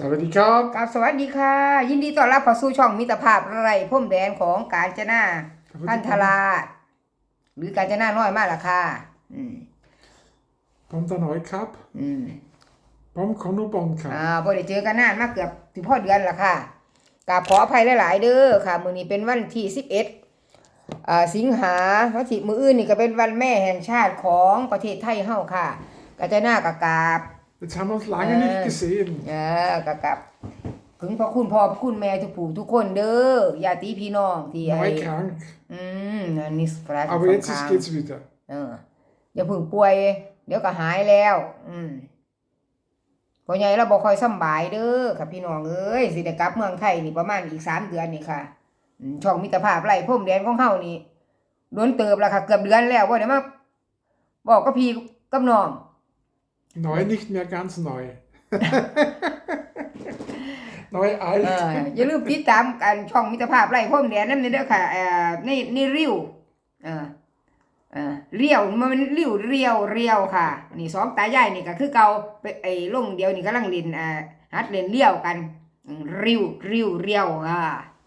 สวัสดีครับกับสวัสดีค่ะ ยินดีต้อนรับเข้าสู่ช่องมิตรภาพไร่พ่มแดนของกาญจนาพันธราชหรือกาญจนาน้อยมากล่ะค่ะอืมผมตาหน่อยครับ อืมผมขอนุบอลครับอ่าพอได้เจอกันนานมากเกือบถึงพ่อเดือนละค่ะกราบขออภัยหลาย ๆ เด้อค่ะ มื้อนี้เป็นวันที่สิบเอ็ดอ่าสิงหาวันที่มื้ออื่นนี่ก็เป็นวันแม่แห่งชาติของประเทศไทยเฮาค่ะกาญจนากะกราบ Jetzt haben wir uns lange nicht gesehen. เออกะกับ ถึงพระคุณพ่อพระคุณแม่ทุกผู้ทุกคนเด้อญาติพี่น้องที่ไอ้ Neu krank. อืมอันนี้ฟรา Aber jetzt ist, geht's wieder. เอออย่าเพึ่งป่วย เดี๋ยวก็หายแล้ว อืมพ่อใหญ่เราบอกคอยสำบายเด้อค่ะพี่น้องเอ้ยสิได้กลับเมืองไทยนี่ประมาณอีกสามเดือนนี่ค่ะอืมช่องมิตรภาพไร่พ่มแดนของเฮานี่โดนเติบแล้วค่ะ เกือบเดือนแล้วว่าเดี๋ยวมาบอกกับพี่กับน้อง Neu, nicht mehr ganz neu. neu เอ alt. ออย่าลืมติดตามกันช่องมิตรภาพไร่พ่มแดนนั่นเด้อค่ะเอ่อในในริวเออเออเรียวมันเป็นริวเรียวเรียวค่ะ นี่สองตายายนี่ก็คือเก่าไปไอ้ลงเดียวนี่กำลังเล่นอ่าฮัดเล่นเรียวกันอืมริวริวเรียวอ่าอืม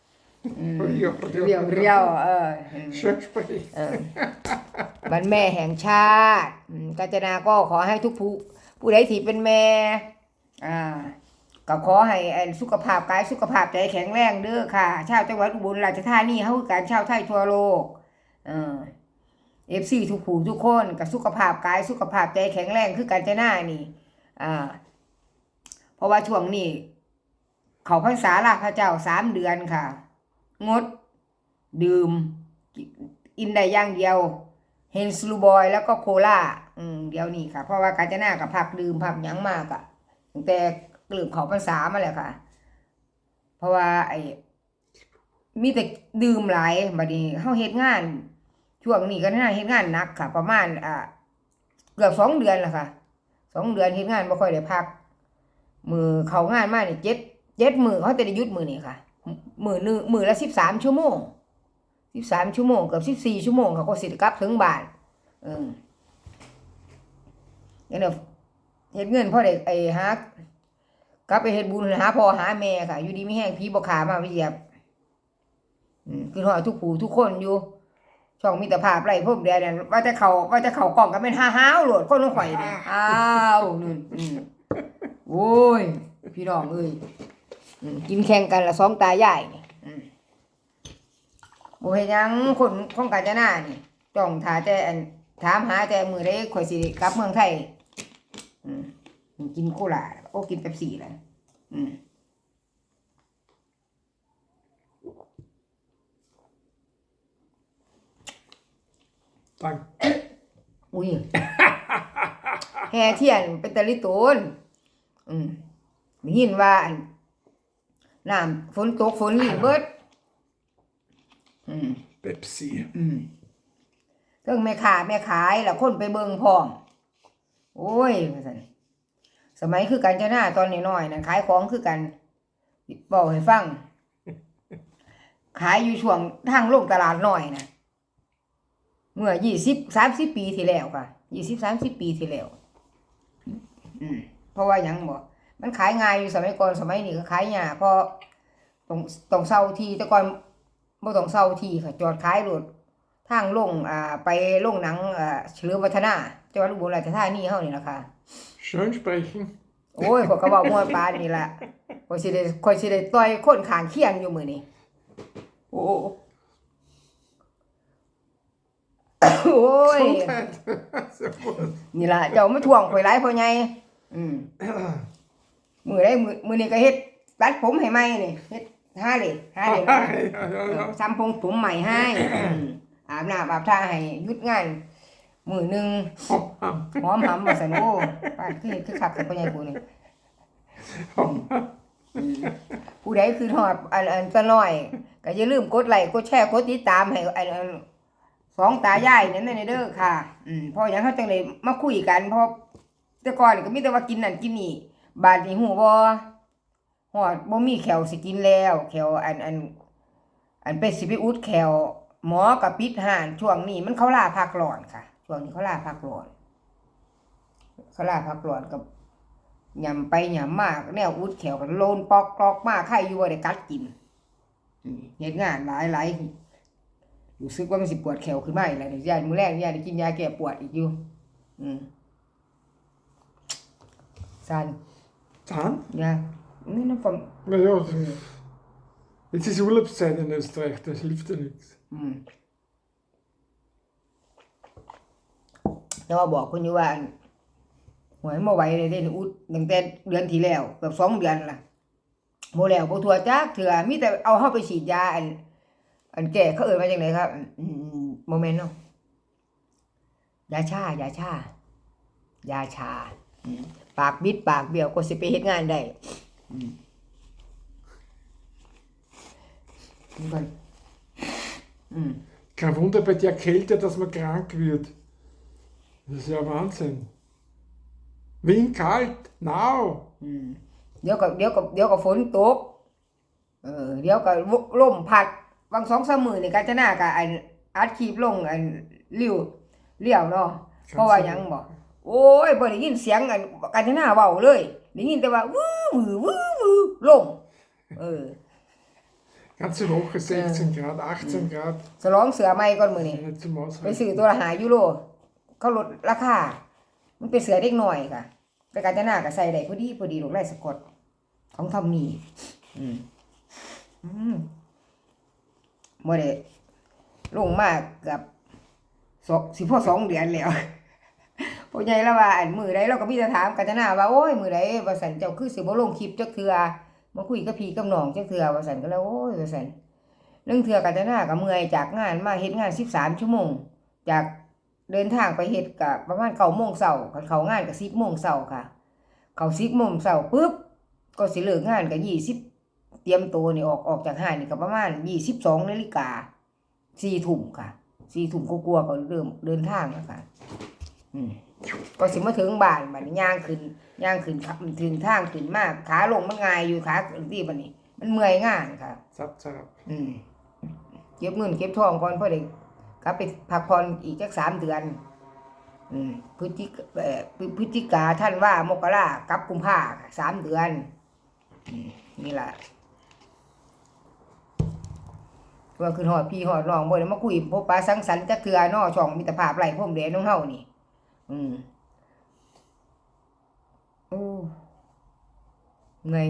เรียวเรียวเรียวเอออืม Schön sprechen. เออวันแม่แห่งชาติอืมกาญจนาก็ขอให้ทุกผู้ผู้ใดที่เป็นแม่อ่าก็ขอให้ไอ้สุขภาพกายสุขภาพใจแข็งแรงเด้อค่ะ ชาวจังหวัดอุบลราชธานีเฮาคือการชาวไทยทั่วโลกเออเอฟซีทุกผู้ทุกคนกับสุขภาพกายสุขภาพใจแข็งแรงคือการจะหน้านี่ อ่า เพราะว่าช่วงนี้ เขาพรรษาลาพระเจ้าสามเดือนค่ะ งด ดื่ม อินได้อย่างเดียว เฮนสลูบอยแล้วก็โคลาอืมเดี๋ยวนี้ค่ะ เพราะว่าการจะหน้ากับผักดื่มผักยังมากอะตั้งแต่กลืมเขาพรรษามาแล้วค่ะ เพราะว่า ไอ้มีแต่ดื่มหลายบัดนี้เฮาเฮ็ดงาน ช่วงนี้ก็น่าเฮ็ดงานหนักค่ะ ประมาณอ่าเกือบสองเดือนและค่ะสองเดือนเฮ็ดงานบ่ค่อยได้พัก มือเขางานมาเนี่ยเจ็ดเจ็ดมือเขาจะได้ยุดมือนี่ค่ะ มือหนึ่งมือละสิบสามชั่วโมงสิบสามชั่วโมงเกือบสิบสี่ชั่วโมงเขาก็สิได้กลับถึงบ้านเออเนี่ยเนาะเฮ็ดเงินพ่อเด็กไอ้ฮักกลับไปเฮ็ดบุญหาพ่อหาแม่ค่ะ อยู่ดีไม่แห้งพี่บ่ขามาไปเหยียบอืมคือหอยทุกผู้ทุกคนอยู่ ช่องมิตรภาพไรพวกเดียวเนี่ยว่าจะเขาว่าจะเขากล่องก็เป็นห้าห้าวโหลดคนต้องข่อยเนี่ยอ้าวนู่นอืมโอ้ย พี่น้องเอ้ยอืม กินแข่งกันละสองตายายนี่อืมบ่เห็นหยังคนของกาญจนานี่จ้องถาแต่อันถามหาแต่มือได้ข่อยสิกลับเมืองไทยอืมกินโคลาโอ้กินเป๊ปซี่แล้วอืม Danke. อุ้ยแห่เทียนเป็นตะลิโตนอืมได้ยินว่าอั่ นน้ำฝนตกฝนลินเบิดอืม Pepsi. อืมเทิงแม่ค้าแม่ขายแล้วคนไปเบิ่งพร้อมโอ้ยว่าซั่นสมัยคือกันจะหน้าตอนน้อยๆนะขายของคือกันบอกให้ฟัง ขายอยู่ช่วงทางลงตลาดน้อยนะเมื่อยี่สิบสามสิบปีที่แล้วค่ะยี่สิบสามสิบปีที่แล้ว อืมเพราะว่าหยังบอก มันขายง่ายอยู่สมัยก่อนสมัยนี้ก็ขายยากเพราะต้องต้องเศร้าทีแต่ก่อนบ่ต้องเศร้าทีค่ะจอดขายรถทางลงอ่าไปลงหนังอ่าเฉลิมวัฒนาจังหวัดอุบลราชธานีเฮานี่ล่ะค่ะ Schön sprechen. โอ้ยข้อยก็เว้าม่วนปานนี่ล่ะข้อยสิได้ข้อยสิได้ต่อยคนข้างเคียงอยู่มื้อนี้โอ้โอ้ย Gesundheit. Sehr gut. นี่ล่ะเจ้ามาทวงข่อยหลายพ่อใหญ่อืม มื้อใดมื้อมื้อนี้ก็เฮ็ดตัดผมให้ใหม่นี่เฮ็ดหาเลยหาเลย ja, ja, ja. ซ้ำพงผมใหม่ให้อืมอาบน้ำอาบท่าให้หยุดงานมื้อหนึง Hopp, ham, หอมหำว่าซั่นโอ้ป้าดคือคือคักกับพ่อใหญ่กูนี่ hopp. ผู้ใดคือทอดอันอันตะน้อย ก็อย่าลืมกดไลค์กดแชร์กดติดตามให้อันอันสองตายายนั่นในเด้อค่ะ อืมเพราะอย่างเขาจังเลยมาคุยกันเพราะแต่ก่อนนี่ก็มีแต่ว่ากินนั่นกินนี่ บาดนี้หูบ่ฮอดบ่มีแขวสิกินแล้ว แขวอันอัน อันเป็นสิไปอุดแขวหมอกับปิดห่านช่วงนี้มันเขาล่าพักร้อนค่ะ ช่วงนี้เขาล่าพักร้อนเขาล่าพักร้อนกับยำไปยำมากแนวอุดแขวกันโลนปอกกรอกมากใครอยู่ว่าได้กัดกินเฮ็ดงานหลายหลายรู้สึกว่ามันสิปวดแขวขึ้นมาอีกแล้วเดี๋ยวยายมื้อแรกยายได้กินยาแก้ปวดอีกอยู่ อืมสัน Dann? ยานี่น้ำฟอม Na ja, jetzt ist Urlaubszeit in Österreich, das hilft ja nichts. อืมแต่ว่าบอกคุณอยู่ว่าอันหวยมาไหวเลยเด้อุดตั้งแต่เดือนที่แล้วเกือบสองเดือนละโมแล้วบ่ทัวจักเถื่อมีแต่เอาเข้าไปฉีดยาอัน อันแก่เขาเอ่ยมาจากไหนครับอืมโมเมนต์เนาะยาชายาชายาชาอืมปากบิดปากเบี้ยวก็สิไปเฮ็ดงานได้อืมนี่ก่อนอืม Kein Wunder bei der Kälte, dass man krank wird. Das ist ja Wahnsinn. Wien kalt, now. อืมเดี๋ยวก็เดี๋ยวก็เดี๋ยวก็ฝนตก เออเดี๋ยวก็ลมพัดบางสองสามมือนี่กาญจนากับอันอัดคลิปลงอันริ้วเลี้ยวเนาะเพราะว่าหยังบอก โอ้ยบ่ได้ยินเสียงอันกาญจนาเว้าเลยได้ยินแต่ว่าวื้อวื้อวื้อวื้อลมเออ Ganze Woche 16 Grad, 18 Grad. สลองเสือใหม่ก่อนมื้อนี้ Nicht zum ไป Aushalten. ซื้อตัวละหายูโรเขาลดราคา มันเป็นเสือเด็กหน่อยค่ะแต่กาญจนาก็ใส่ได้พอดีพอดีลูกไล่สะกดของทำนี่อืมอืมบ่ได้ลงมากกับสองสิพ่อสองเดือนแล้ว พ่อใหญ่แล้วว่าอันมือใดเราก็มีแต่ถามกัญจนาว่าโอ้ยมือใดว่าสันเจ้าคือสิบ่ลงคลิปจักเทื่อมาคุยกับพี่กับน้องจักเทื่อว่าสันก็แล้วโอ้ยว่าสันเรื่องเทื่อกัญจนาก็เมื่อยจากงานมาเฮ็ดงาน13ชั่วโมง จากเดินทางไปเฮ็ดก็ประมาณ9โมงเช้าคันเขางานก็10โมงเช้าค่ะ เข้า10โมงเช้าปุ๊บก็สิเลิกงานก็20เตรียมตัวนี่ออกออกจากห้างนี่ก็ประมาณยี่สิบสองนาฬิกาสี่ทุ่มค่ะสี่ทุ่มก็กลัวๆก็เริ่มเดินทางแล้วค่ะ อืม ก็สิมาถึงบ้านบัดนี้ย่างขึ้นย่างขึ้นขับถึงทางขึ้นมากขาลงมันง่ายอยู่ขาขึ้นที่บัดนี้ มันเมื่อยง่ายค่ะ Zap, zap. อืมเก็บเงินเก็บทองก่อนเพื่อได้กลับไปพักผ่อนอีกจักสามเดือนอืมพฤศจิกเอ่อพฤพฤศจิกาท่านว่ามกรากลับกุมภาสามเดือนอืมนี่แหละว่าคือหอดพี่หอดน้องบ่ได้มาคุยพบปะสังสรรค์จักเทื่อเนอช่องมิตรภาพไร้พรมแดนของเฮานี่ อืม โอ้เมื่อย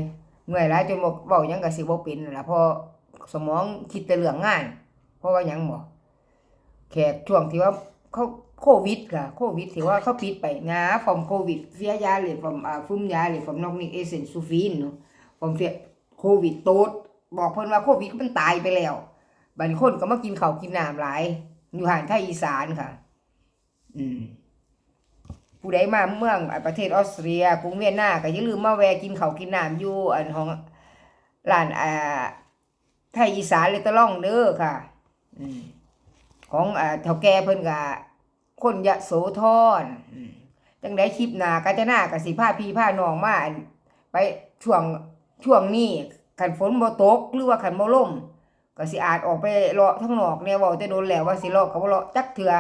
เมื่อยหลายจนบ่เว้ายังก็สิบ่เป็นนั่นล่ะเพราะสมองคิดแต่เรื่องงาน เพราะว่ายังบ่แขกช่วงที่ว่าเขาโควิดค่ะโควิดที่ว่าเขาปิดไปนะฟอมโควิดเฟียยาเลยฟอมอ่าฟุมยาเลยฟอมนอกนิกเอเซนซูฟินเนาะฟอมเฟียโควิดโตดบอกเพิ่นว่าโควิดมันตายไปแล้วบัดนี้คนก็มากินข้าวกินน้ำหลายอยู่ห่างไทยอีสานค่ะ อืม ผู้ใดมาเมืองอะประเทศออสเตรียกรุงเวียนนาก็อย่าลืมมาแวะกินเขากินน้ำอยู่อันของร้านอ่าไทยอีสานเลยตะล่องเด้อค่ะอของอ่าเฒ่าแก่เพิ่นก็คนยะโสธรอืมจังไดคลิปหน้ากาญจนาก็สิพาพี่พาน้องมาไปช่วงช่วงนี้คันฝนบ่ตกหรือว่าคันบ่ล่มก็สิอาจออกไปเลาะข้งนอกแนวเว้าแต่โดนแล้วว่าสิเลาะก็บ่เลาะจักเทื่อ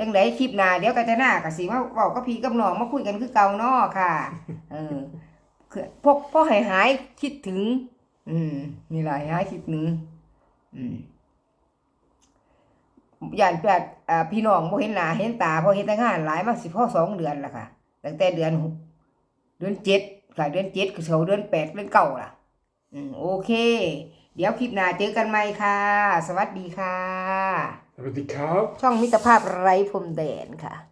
จังไดคลิปหน้าเดี๋ยวกาญจนาก็สิมาเว้ากับพี่กับน้องมาคุยกันคือเก่าเนาะค่ะ เออคือพกพ่อหายหายคิดถึง อืมนี่ล่ะหายคิดถึงอืมย่านแปดอ่าพี่น้องบ่เห็นหน้าเห็นตาเพราะเฮ็ดแต่งานหลายมากสิพ่อสองเดือนละค่ะตั้งแต่เดือนเดือนเจ็ดค่ะเดือนเจ็ดคือเขาเดือนแปดเดือนเก้าล่ะ อืมโอเค เดี๋ยวคลิปหน้าเจอกันใหม่ค่ะ สวัสดีค่ะ สวัสดีครับ ช่องมิตรภาพไร้พรมแดนค่ะ